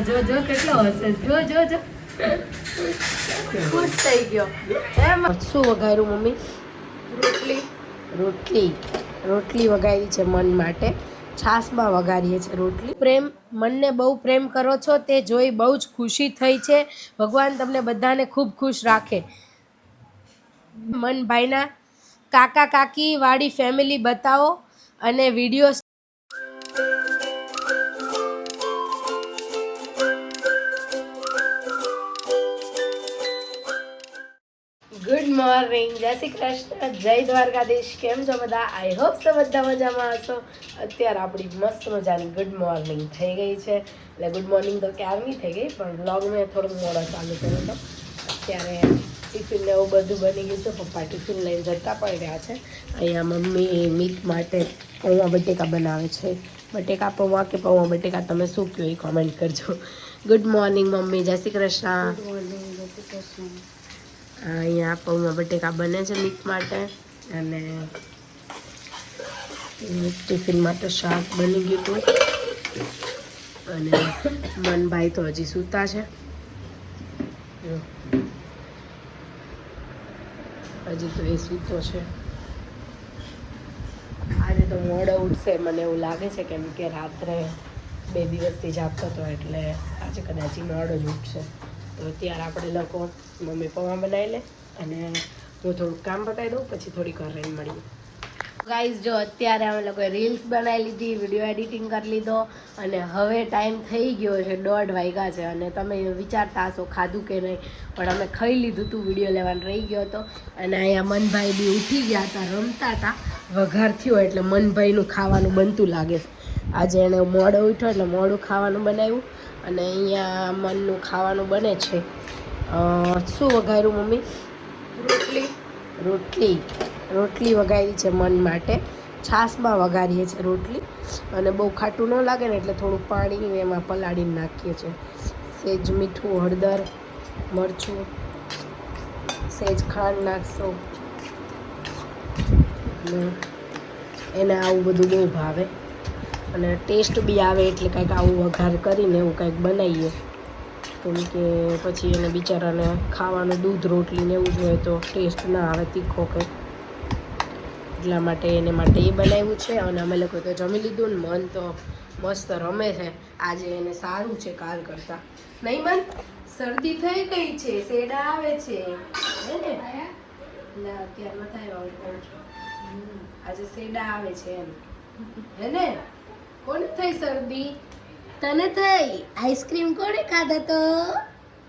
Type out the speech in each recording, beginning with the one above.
જો જો કેટલો હશે? જો જો જો. ખુશ થઈ ગયો. એમ શું વઘાર્યું મમ્મી? રોટલી. રોટલી. રોટલી વઘારી છે મન માટે. છાશમાં વઘારીએ છીએ રોટલી. પ્રેમ મનને બહુ પ્રેમ કરો છો તે જોઈ બહુ જ ખુશી થઈ છે. ભગવાન તમને બધાને ખૂબ ખુશ રાખે. મનભાઈના કાકા કાકી વાળી ફેમિલી બતાવો અને વીડિયો મોર્નિંગ. જય શ્રી કૃષ્ણ. જય દ્વારકાધીશ. કેમ છો બધા? આઈ હોપ સો બધા મજામાં હશો. અત્યારે આપણી મસ્ત મજાની ગુડ મોર્નિંગ થઈ ગઈ છે. એટલે ગુડ મોર્નિંગ તો ક્યારની થઈ ગઈ, પણ વ્લોગ મેં થોડોક મોડો ચાલુ કર્યો હતો. અત્યારે ટિફિન ને એવું બધું બની ગયું છે. પપ્પા ટિફિન લઈને જતા પણ રહ્યા છે. અહીંયા મમ્મી મીત માટે પૌવા બટેકા બનાવે છે. બટેકા પૌવા કે પૌવા બટેકા તમે શું કહો એ કોમેન્ટ કરજો. Good morning mummy. Jai Shri Krishna. અહીંયા પૌમાં બટેકા બને છે મીઠ માટે. અને ટિફિન માટે શાક બની ગયું હતું. અને મનભાઈ તો હજી સૂતા છે. હજી તો એ સૂતો છે. આજે તો મોડો ઉઠશે, મને એવું લાગે છે કેમ કે રાત્રે બે દિવસથી જાગતો હતો એટલે આજે કદાચ મોડો જ ઉઠશે. તો અત્યારે આપણે લોકો મમ્મી પૌવા બનાવી લે અને હું થોડુંક કામ બતાવી દઉં, પછી થોડીક વાર રહીને મળીએ. ગાઈઝ જો અત્યારે અમે લોકોએ રીલ્સ બનાવી લીધી વીડિયો એડિટિંગ કરી લીધો અને હવે ટાઈમ થઈ ગયો છે દોઢ વાગ્યા છે અને તમે વિચારતા હશો ખાધું કે નહીં, પણ અમે ખાઈ લીધું હતું વીડિયો લેવાનું રહી ગયો હતો અને અહીંયા મનભાઈ બી ઉઠી ગયા હતા, રમતા હતા, વઘાર થયો એટલે મનભાઈનું ખાવાનું બનતું લાગે આજે એણે મોડો ઉઠ્યો એટલે મોડું ખાવાનું બનાવ્યું. અને અહીંયા મનનું ખાવાનું બને છે. શું વઘાર્યું મમ્મી? રોટલી. રોટલી. રોટલી વઘારી છે મન માટે. છાશમાં વઘારીએ છીએ રોટલી. અને બહુ ખાટું ન લાગે ને એટલે થોડું પાણી એમાં પલાળીને નાખીએ છીએ સેજ મીઠું હળદર મરચું. સેજ ખાંડ નાખશો. એને આવું બધું બહુ ભાવે. અને ટેસ્ટ બી આવે એટલે કાંઈક આવું વઘાર કરીને એવું કાંઈક બનાવીએ. કેમ કે પછી એને બિચારાને ખાવાનું દૂધ રોટલી ને એવું જોઈએ તો ટેસ્ટ ના આવે તીખો કંઈક. એટલા માટે એને માટે એ બનાવ્યું છે અને અમે લોકો તો જમી લીધું ને મન તો મસ્ત રમે છે. આજે એને સારું છે કાલ કરતાં. નહીં મન? શરદી થઈ ગઈ છે શેડા આવે છે. હે ને? ના અત્યારે નથી આવ્યા હું કહું છું હમ, આજે શેડા આવે છે એમ. હે ને? કોને થઈ શરદી? તને થઈ આઈસ્ક્રીમ કોણે ખાધો તો?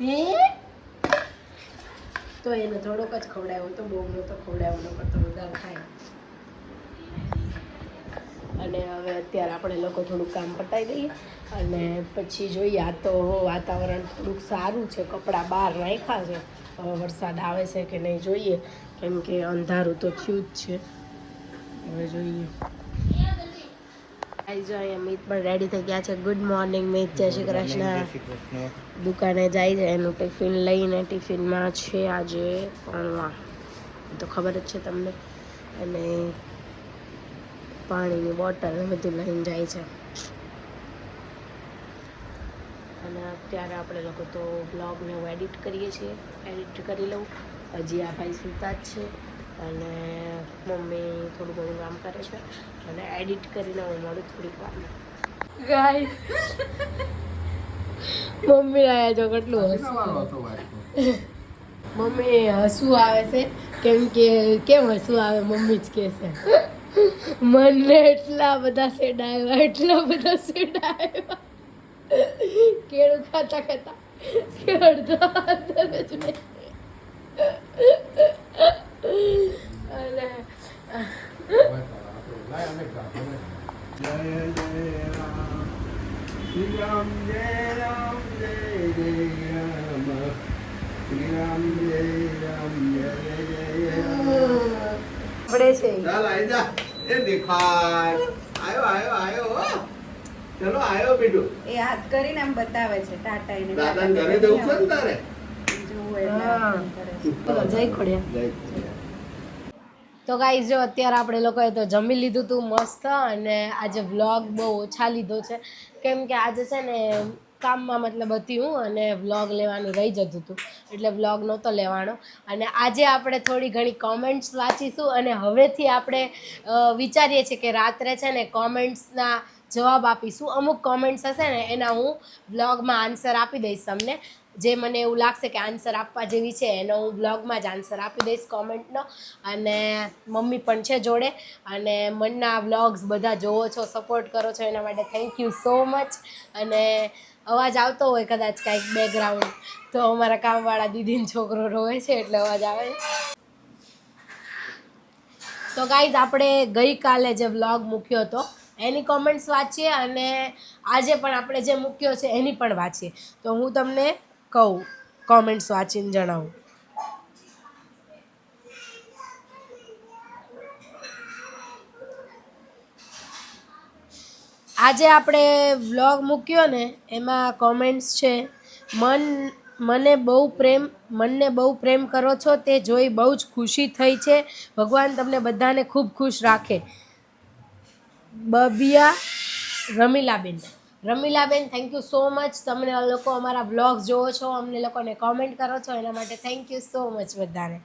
હે? તો એને થોડોક જ ખવડાવ્યો તો બહુ તો ખવડાવ્યો નકર તો વધારે ખાય અને હવે અત્યારે આપણે લોકો થોડુંક કામ પતાવી દઈએ. અને પછી જોઈએ, આ તો વાતાવરણ થોડુંક સારું છે, કપડાં બહાર રાખ્યા છે. હવે વરસાદ આવે છે કે નહીં જોઈએ. કેમ કે અંધારું તો થયું જ છે. હવે જોઈએ. મિત પણ રેડી થઈ ગયા છે. ગુડ મોર્નિંગ મિત જય શ્રી કૃષ્ણ દુકાને જાય છે એનું ટિફિન લઈને ટિફિનમાં છે આજે પણ તો ખબર જ છે તમને. અને પાણીની બોટલ બધું લઈને જાય છે. અને અત્યારે આપણે લોકો તો બ્લોગને એડિટ કરીએ છીએ. એડિટ કરી લઉં. હજી આ ભાઈ સૂતા જ છે. અને મમ્મી થોડું ઘણું કામ કરે છે અને એડિટ કરીને હું મળું થોડીક વાર ગાય મમ્મી આયા જો કેટલું હસવું મમ્મી હસવું આવે છે? કેમ કે કેમ હસવું આવે? મમ્મી જ કહે છે. મને એટલા બધા સેડાયા આવ્યા એટલા બધા સેડાયા કેળું ખાતા ખાતા અડધો અંદર જ નહીં. અને શ્રી રામ જય રામ જય જય રામ શ્રી રામ જય રામ જય જય આપણે છે. ચાલ આઈ જા. એ દેખાય. આયો આયો આયો. ચલો આયો બીજું એ હાથ કરીને આમ બતાવે છે ટાટા એને. દાદાને ઘરે જવું છે ને તારે? જય ખોડિયા. જય. તો ગાઈ જો અત્યારે આપણે લોકોએ તો જમી લીધું હતું મસ્ત અને આજે વ્લોગ બહુ ઓછા લીધો છે. કેમ કે આજે છે ને કામમાં મતલબ હતી હું અને વ્લોગ લેવાનું રહી જતું હતું એટલે વ્લોગ નહોતો લેવાનો. અને આજે આપણે થોડી ઘણી કોમેન્ટ્સ વાંચીશું અને હવેથી આપણે વિચારીએ છીએ કે રાત્રે છે ને કોમેન્ટ્સના જવાબ આપીશું. અમુક કોમેન્ટ્સ હશે ને એના હું બ્લોગમાં આન્સર આપી દઈશ તમને. જે મને એવું લાગશે કે આન્સર આપવા જેવી છે, એનો હું બ્લોગમાં જ આન્સર આપી દઈશ કોમેન્ટનો. અને મમ્મી પણ છે જોડે. અને મનના વ્લોગ્સ બધા જોવો છો, સપોર્ટ કરો છો, એના માટે થેન્ક યુ સો મચ અને અવાજ આવતો હોય કદાચ કાંઈક બેકગ્રાઉન્ડ તો અમારા કામવાળા દીદીનો છોકરો રોવે છે એટલે અવાજ આવે. તો ગાઈઝ આપણે ગઈકાલે જે વ્લોગ મૂક્યો હતો, એની કોમેન્ટ્સ વાંચીએ અને આજે પણ આપણે જે મૂક્યો છે એની પણ વાંચીએ. તો હું તમને કહું કોમેન્ટ્સ વાંચીને જણાવું. આજે આપણે વ્લોગ મૂક્યો ને, એમાં કોમેન્ટ્સ છે, મન, મને બહુ પ્રેમ, મનને બહુ પ્રેમ કરો છો, તે જોઈ બહુ જ ખુશી થઈ છે. ભગવાન તમને બધાને ખૂબ ખુશ રાખે. Babiya Ramilaben. Ramilaben thank you so much તમને લોકો અમારા બ્લોગ જોવો છો, અમને લોકોને કોમેન્ટ કરો છો, એના માટે થેન્ક યુ સો મચ બધાને.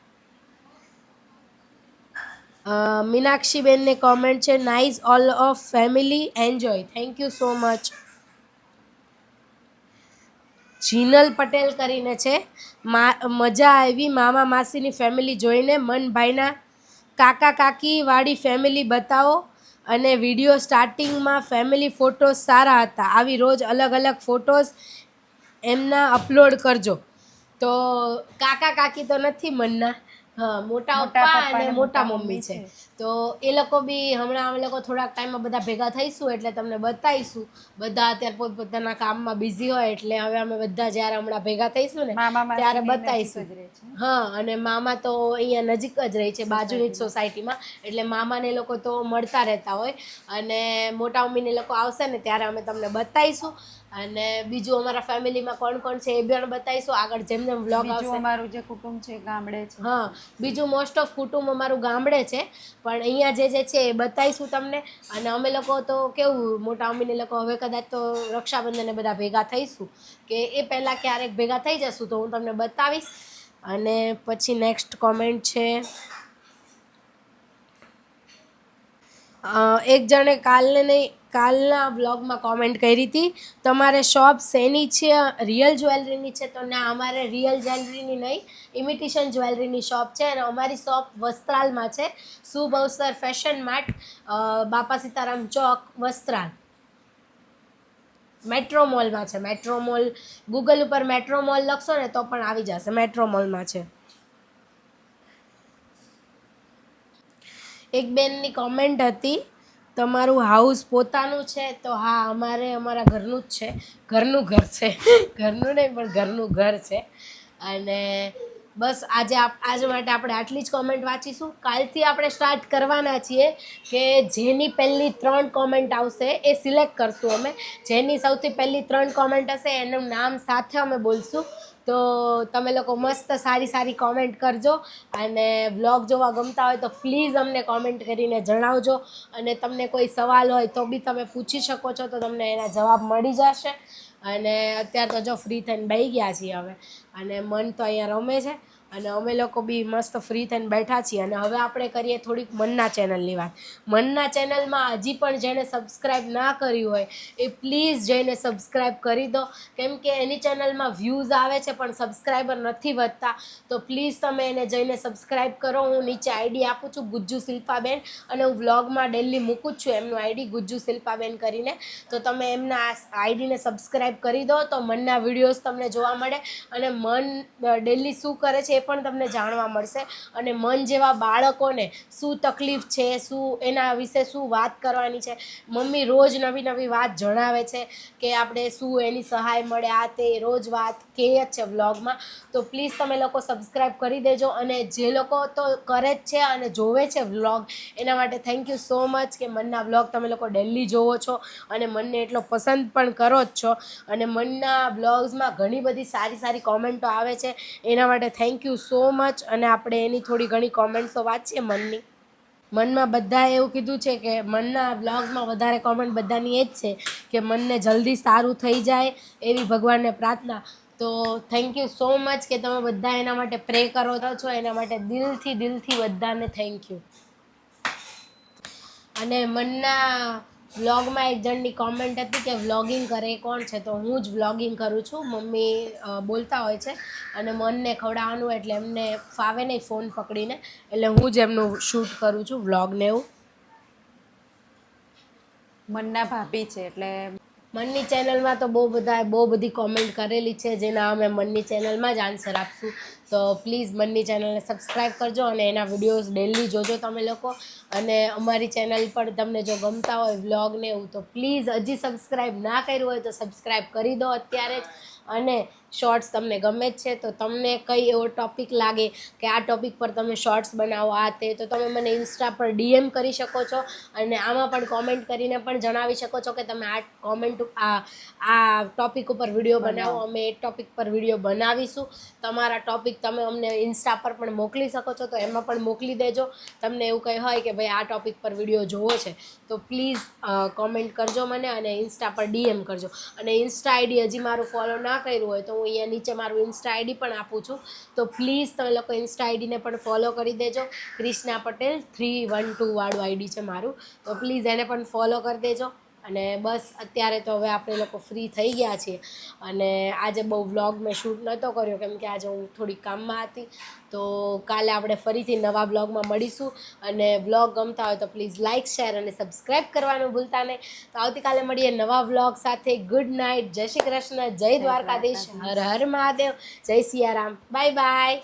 મીનાક્ષીબેનને કોમેન્ટ છે nice all of family enjoy thank you so much Jinal Patel કરીને છે મજા આવી, મામા માસીની ફેમિલી જોઈને મનભાઈના કાકા કાકી વાળી ફેમિલી બતાવો. અને વીડિયો સ્ટાર્ટિંગમાં ફેમિલી ફોટોસ સારા હતા. આવી રોજ અલગ અલગ ફોટોસ એમના અપલોડ કરજો. તો કાકા કાકી તો નથી મનના? હા મોટા પપ્પા અને મોટા મમ્મી છે. તો એ લોકો બી હમણાં અમે લોકો થોડાક ટાઈમમાં બધા ભેગા થઈશું એટલે તમને બતાવીશું. બધા અત્યારે પોતપોતાના કામમાં બિઝી હોય એટલે હવે અમે બધા જ્યારે હમણાં ભેગા થઈશું ને ત્યારે બતાવીશું. હા અને મામા તો અહીંયા નજીક જ રહે છે બાજુની જ સોસાયટીમાં એટલે મામાને લોકો તો મળતા રહેતા હોય. અને મોટા મમ્મીને લોકો આવશે ને ત્યારે અમે તમને બતાવીશું. અને બીજું અમારા ફેમિલીમાં કોણ કોણ છે એ પણ બતાવીશું. આગળ જેમ જેમ વ્લોગ બીજું આવશે. અમારું જે કુટુંબ છે ગામડે છે. હા બીજું મોસ્ટ ઓફ કુટુંબ અમારું ગામડે છે. પણ અહીંયા જે જે છે એ બતાવીશું તમને. અને અમે લોકો તો કેવું મોટા અમીને લોકો હવે કદાચ તો રક્ષાબંધને બધા ભેગા થઈશું. કે એ પહેલાં ક્યારેક ભેગા થઈ જશું તો હું તમને બતાવીશ. અને પછી નેક્સ્ટ કોમેન્ટ છે. એક જણે કાલને નહીં, કાલના બ્લોગમાં કોમેન્ટ કરી હતી, તમારે શોપ શેની છે? રિયલ જ્વેલરીની છે તો ના, અમારે રિયલ જ્વેલરીની નહીં. ઇમિટેશન જ્વેલરીની શોપ છે અને અમારી શોપ વસ્ત્રાલમાં છે. શુભ અવસર ફેશન માર્ટ બાપા સીતારામ ચોક, વસ્ત્રાલ. મેટ્રો મોલમાં છે. મેટ્રો મોલ ગૂગલ ઉપર મેટ્રો મોલ લખશો ને તો પણ આવી જશે. મેટ્રો મોલમાં છે. એક બેનની કોમેન્ટ હતી, તમારું હાઉસ પોતાનું છે, તો હા, અમારે અમારા ઘરનું જ છે. ઘરનું ઘર છે. ઘરનું નહીં, પણ ઘરનું ઘર છે. અને બસ આજે આજ માટે આપણે આટલી જ કોમેન્ટ વાંચીશું. કાલથી આપણે સ્ટાર્ટ કરવાના છીએ કે જેની પહેલી ત્રણ કોમેન્ટ આવશે એ સિલેક્ટ કરશું અમે. જેની સૌથી પહેલી ત્રણ કોમેન્ટ હશે, એનું નામ સાથે અમે બોલશું. તો તમે લોકો મસ્ત સારી સારી કોમેન્ટ કરજો અને વ્લોગ જોવા ગમતા હોય તો પ્લીઝ અમને કોમેન્ટ કરીને જણાવજો. અને તમને કોઈ સવાલ હોય તો બી તમે પૂછી શકો છો તો તમને એના જવાબ મળી જશે. અને અત્યારે તો જો ફ્રી થઈને બેસી ગયા છીએ હવે. અને મન તો અહીંયા રમે છે. અને અમે લોકો બી મસ્ત ફ્રી થઈને બેઠા છીએ. અને હવે આપણે કરીએ થોડીક મનના ચેનલની વાત. મનના ચેનલમાં હજી પણ જેણે સબસ્ક્રાઈબ ના કર્યું હોય એ પ્લીઝ જઈને સબસ્ક્રાઈબ કરી દો. કેમ કે એની ચેનલમાં વ્યૂઝ આવે છે, પણ સબસ્ક્રાઈબર નથી વધતા. તો પ્લીઝ તમે એને જઈને સબસ્ક્રાઈબ કરો. હું નીચે આઈડી આપું છું, ગુજ્જુ શિલ્પાબેન. અને હું વ્લોગમાં ડેલી મૂકું જ છું. એમનું આઈડી ગુજ્જુ શિલ્પાબેન કરીને. તો તમે એમના આઈડીને સબસ્ક્રાઈબ કરી દો તો મનના વિડીયોઝ તમને જોવા મળે. અને મન ડેલી શું કરે છે એ પણ તમને જાણવા મળશે. અને મન જેવા બાળકોને શું તકલીફ છે, શું એના વિશે શું વાત કરવાની છે. મમ્મી રોજ નવી નવી વાત જણાવે છે કે આપણે શું એની સહાય મળે, આ તે રોજ વાત કહે જ છે વ્લોગમાં. તો પ્લીઝ તમે લોકો સબસ્ક્રાઈબ કરી દેજો અને જે લોકો તો કરે જ છે અને જોવે છે વ્લોગ, એના માટે થેન્ક યુ સો મચ કે મનના વ્લોગ તમે લોકો ડેલી જોવો છો અને મનને એટલો પસંદ પણ કરો જ છો. અને મનના બ્લોગ્સમાં ઘણી બધી સારી સારી કોમેન્ટો આવે છે, એના માટે થેન્ક યુ સો મચ અને આપણે એની થોડી ઘણી કોમેન્ટ્સો વાંચીએ મનની. મનમાં બધાએ એવું કીધું છે કે મનના બ્લોગમાં વધારે કોમેન્ટ બધાની એ જ છે કે મનને જલ્દી સારું થઈ જાય એવી ભગવાનને પ્રાર્થના. તો થેન્ક યુ સો મચ કે તમે બધા એના માટે પ્રે કરો છો, એના માટે દિલથી દિલથી બધાને થેન્ક યુ અને મનના વ્લોગમાં એક જણની કોમેન્ટ હતી કે વ્લોગિંગ કરે કોણ છે? તો હું જ વ્લોગિંગ કરું છું. મમ્મી બોલતા હોય છે અને મનને ખવડાવવાનું એટલે એમને ફાવે નહીં ફોન પકડીને. એટલે હું જ એમનું શૂટ કરું છું વ્લોગને એવું. મનના ભાભી છે એટલે મનની ચેનલમાં તો બહુ બધા બહુ બધી કોમેન્ટ કરેલી છે, જેના અમે મનની ચેનલમાં જ આન્સર આપશું. તો પ્લીઝ મનની ચેનલને સબસ્ક્રાઈબ કરજો અને એના વિડીયોઝ ડેલી જોજો તમે લોકો. અને અમારી ચેનલ પર તમને જો ગમતા હોય વ્લોગ ને એવું, તો પ્લીઝ હજી સબસ્ક્રાઈબ ના કર્યું હોય તો સબસ્ક્રાઈબ કરી દો અત્યારે જ. અને શોર્ટ્સ તમને ગમે જ છે તો તમને કઈ એવો ટોપિક લાગે કે આ ટોપિક પર તમે શોર્ટ્સ બનાવો આ તે તો તમે મને ઇન્સ્ટા પર ડીએમ કરી શકો છો અને આમાં પણ કોમેન્ટ કરીને પણ જણાવી શકો છો કે તમે આ કોમેન્ટ આ આ ટોપિક ઉપર વીડિયો બનાવો. અમે એ ટોપિક પર વીડિયો બનાવીશું. તમારા ટોપિક તમે અમને ઇન્સ્ટા પર પણ મોકલી શકો છો તો એમાં પણ મોકલી દેજો. તમને એવું કંઈ હોય કે ભાઈ આ ટોપિક પર વીડિયો જોવો છે તો પ્લીઝ કોમેન્ટ કરજો મને અને ઇન્સ્ટા પર ડીએમ કરજો. અને ઇન્સ્ટા આઈડી હજી મારું ફોલો ના કર્યું હોય તો હું અહીંયા નીચે મારું ઇન્સ્ટા આઈડી પણ આપું છું. તો પ્લીઝ તમે લોકો ઇન્સ્ટા આઈડીને પણ ફોલો કરી દેજો. Krishna Patel three one two વાળું આઈડી છે મારું. તો પ્લીઝ એને પણ ફોલો કરી દેજો. અને બસ અત્યારે તો હવે આપણે લોકો ફ્રી થઈ ગયા છીએ. અને આજે બહુ વ્લોગ મેં શૂટ નહોતો કર્યો કેમ કે આજે હું થોડી કામમાં હતી. તો કાલે આપણે ફરીથી નવા બ્લોગમાં મળીશું. અને બ્લોગ ગમતા હોય તો પ્લીઝ લાઇક શેર અને સબસ્ક્રાઈબ કરવાનું ભૂલતા નહીં. તો આવતીકાલે મળીએ નવા બ્લોગ સાથે. ગુડ નાઇટ જય શ્રી કૃષ્ણ. જય દ્વારકાધીશ. હર હર મહાદેવ. જય સિયારામ. Bye bye